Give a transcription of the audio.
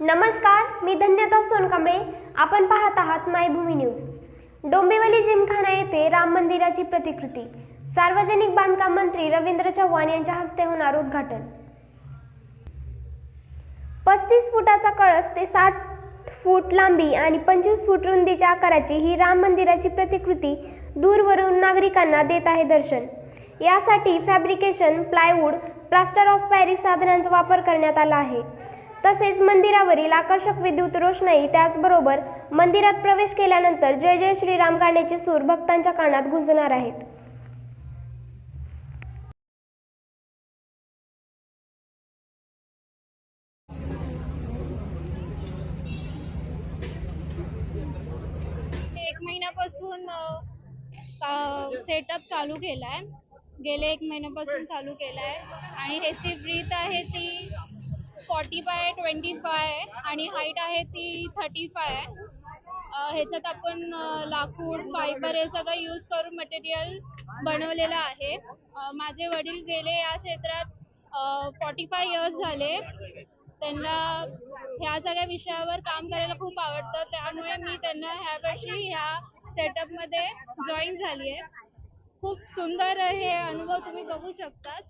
नमस्कार मी धन्यता सोनकांबळे. आपण पाहत आहात मायभूमी न्यूज. डोंबिवली जिमखाना येथे राम मंदिराची प्रतिकृती. सार्वजनिक बांधकाम मंत्री रवींद्र चव्हाण यांच्या हस्ते होणार उद्घाटन. पस्तीस फुटाचा कळस ते साठ फूट लांबी आणि पंचवीस फूट रुंदीच्या आकाराची ही राम मंदिराची प्रतिकृती दूरवरून नागरिकांना देत आहे दर्शन. यासाठी fabrication plywood plaster of Paris साधनांचा वापर करण्यात आला आहे. तसेच मंदिरावरील आकर्षक विद्युत रोषणाई त्याचबरोबर मंदिरात प्रवेश केल्यानंतर जय जय श्रीराम गाण्याचे सूर भक्तांच्या कानात गुंजणार आहेत. एक महिन्यापासून सेटअप चालू केलाय. गेले एक महिन्यापासून चालू केलाय. आणि ह्याची ब्रीथ आहे ती फॉर्टी बाय ट्वेंटी फाय आणि हाईट आहे ती थर्टी फाय ह्याच्यात आपण लाकूड फायबर हे सगळं यूज करून मटेरियल बनवलेलं आहे. माझे वडील गेले या क्षेत्रात फॉर्टी फाय इयर्स झाले. त्यांना ह्या सगळ्या विषयावर काम करायला खूप आवडतं. त्यामुळे मी त्यांना ह्या वर्षी ह्या सेटअपमध्ये जॉईन झाली आहे खूप सुंदर हे अनुभव तुम्ही बघू शकतात.